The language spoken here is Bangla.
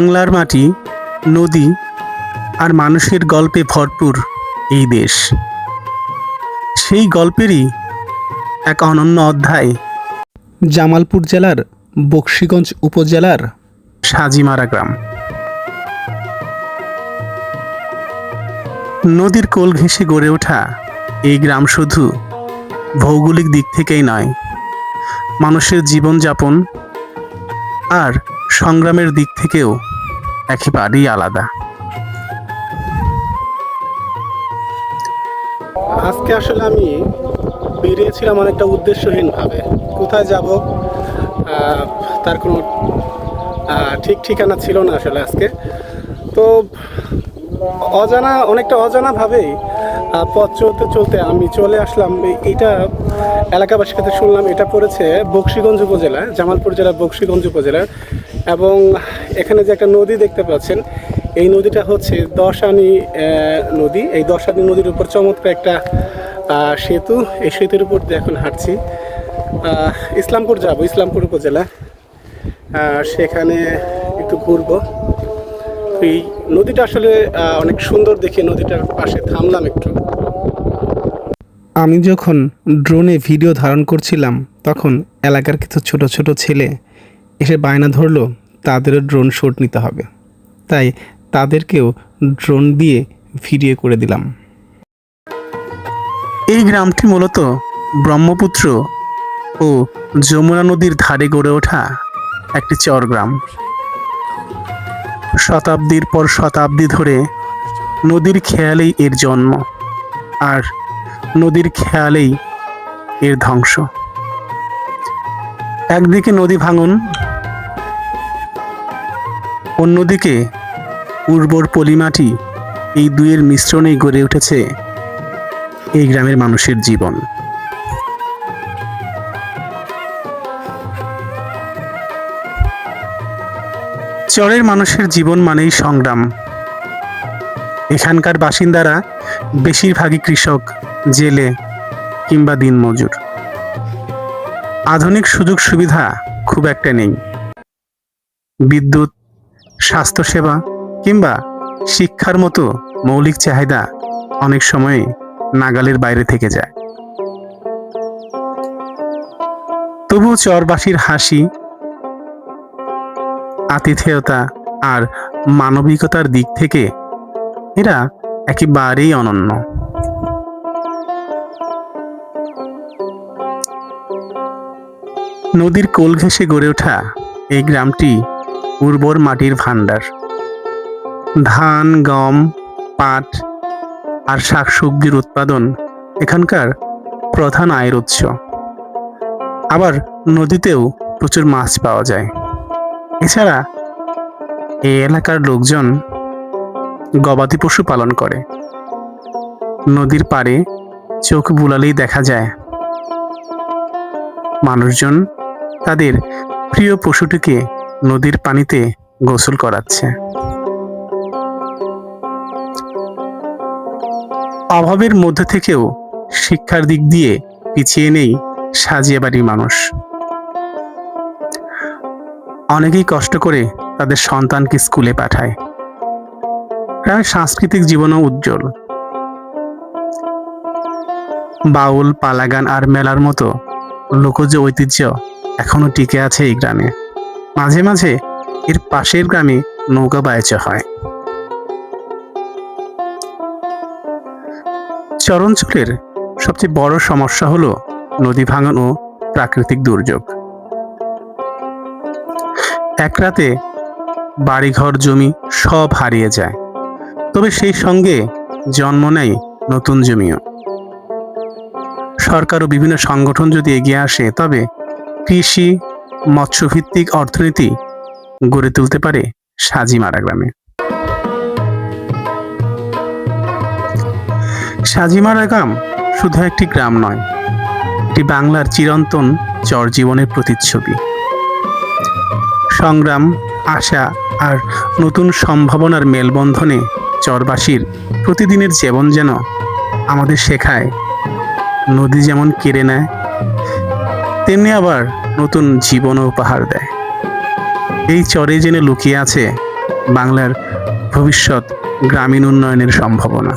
বাংলার মাটি, নদী আর মানুষের গল্পে ভরপুর এই দেশ। সেই গল্পেরই এক অনন্য অধ্যায়। জামালপুর জেলার বক্সিগঞ্জ উপজেলার সাজিমারা গ্রাম। নদীর কোল ঘেঁষে গড়ে ওঠা এই গ্রাম শুধু ভৌগোলিক দিক থেকেই নয়, মানুষের জীবনযাপন আর সংগ্রামের দিক থেকেও একেবারেই আলাদা। আজকে আসলে আমি বেরিয়েছিলাম অনেকটা উদ্দেশ্যহীনভাবে। কোথায় যাব? তার কোনো ঠিক ঠিকানা ছিল না আসলে আজকে। তো অজানা, অনেকটা অজানাভাবেই পথ চলতে চলতে আমি চলে আসলাম। এইটা এলাকাবাসীর কাছে শুনলাম, এটা পড়েছে বক্সিগঞ্জ উপজেলা জামালপুর জেলার বক্সিগঞ্জ উপজেলার। এবং এখানে যে একটা নদী দেখতে পাচ্ছেন, এই নদীটা হচ্ছে দশানি নদী। এই দশানি নদীর উপর চমৎকার একটা সেতু। এই সেতুর উপর দিয়ে এখন হাঁটছি। ইসলামপুর যাব, ইসলামপুর উপজেলা। সেখানে একটু ঘুরবো। এই নদীটা আসলে অনেক সুন্দর দেখে নদীটার পাশে থামলাম একটু। আমি যখন ড্রোনে ভিডিও ধারণ করছিলাম তখন এলাকার কিছু ছোট ছোট ছেলে এসে বায়না ধরলো তাদেরও ড্রোন শ্যুট নিতে হবে। তাই তাদেরকেও ড্রোন দিয়ে ভিডিও করে দিলাম। এই গ্রামটি মূলত ব্রহ্মপুত্র ও যমুনা নদীর ধারে গড়ে ওঠা একটি চর গ্রাম। শতাব্দীর পর শতাব্দী ধরে নদীর খেয়ালেই এর জন্ম আর নদীর খেয়ালেই এর ধ্বংস। একদিকে নদী ভাঙন, অন্যদিকে উর্বর পলিমাটি এই দুইয়ের মিশ্রণেই গড়ে উঠেছে এই গ্রামের মানুষের জীবন। চরের মানুষের জীবন মানেই সংগ্রাম। এখানকার বাসিন্দারা বেশিরভাগই কৃষক, জেলে কিংবা দিনমজুর। আধুনিক সুযোগ সুবিধা খুব একটা নেই। বিদ্যুৎ, স্বাস্থ্যসেবা কিংবা শিক্ষার মতো মৌলিক চাহিদা অনেক সময় নাগালের বাইরে থেকে যায়। তবুও চরবাসীর হাসি আতিথেয়তা আর মানবিকতার দিক থেকে এরা একেবারেই অনন্য। নদীর কোল ঘেঁষে গড়ে ওঠা এই গ্রামটি উর্বর মাটির ভাণ্ডার। ধান, গম, পাট আর শাকসবজির উৎপাদন এখানকার প্রধান আয়ের উৎস। আবার নদীতেও প্রচুর মাছ পাওয়া যায়। এছাড়া এই এলাকার লোকজন গবাদি পশু পালন করে। নদীর পাড়ে চোখ বুলালেই দেখা যায়, মানুষজন তাদের প্রিয় পশুটিকে নদীর পানিতে গোসল করাচ্ছে। অভাবের মধ্যে থেকেও শিক্ষার দিক দিয়ে পিছিয়ে নেই সাজিয়া বাড়ির মানুষ। অনেকেই কষ্ট করে তাদের সন্তানকে স্কুলে পাঠায়। প্রায় সাংস্কৃতিক জীবনও উজ্জ্বল। বাউল, পালাগান আর মেলার মতো লোকজ ঐতিহ্য এখনও টিকে আছে এই গ্রামে। মাঝে মাঝে এর পাশের গ্রামে নৌকা বায়চ হয়। চরঞ্চলের সবচেয়ে বড় সমস্যা হলো নদী ভাঙন ও প্রাকৃতিক দুর্যোগ। এক রাতে বাড়িঘর জমি সব হারিয়ে যায়। তবে সেই সঙ্গে জন্ম নেয় নতুন জমিও। সরকার ও বিভিন্ন সংগঠন যদি এগিয়ে আসে, তবে কৃষি, মৎস্যভিত্তিক অর্থনীতি গড়ে তুলতে পারে সাজিমারা গ্রামে। সাজিমারা গ্রাম শুধু একটি গ্রাম নয়, এটি বাংলার চিরন্তন চর জীবনের প্রতিচ্ছবি। সংগ্রাম, আশা আর নতুন সম্ভাবনার মেলবন্ধনে চরবাসীর প্রতিদিনের জীবন যেন আমাদের শেখায়। নদী যেমন কেড়ে নেয়, তেমনি আবার নতুন জীবনও উপহার দেয়। এই চরে জেনে লুকিয়ে আছে বাংলার ভবিষ্যৎ গ্রামীণ উন্নয়নের সম্ভাবনা।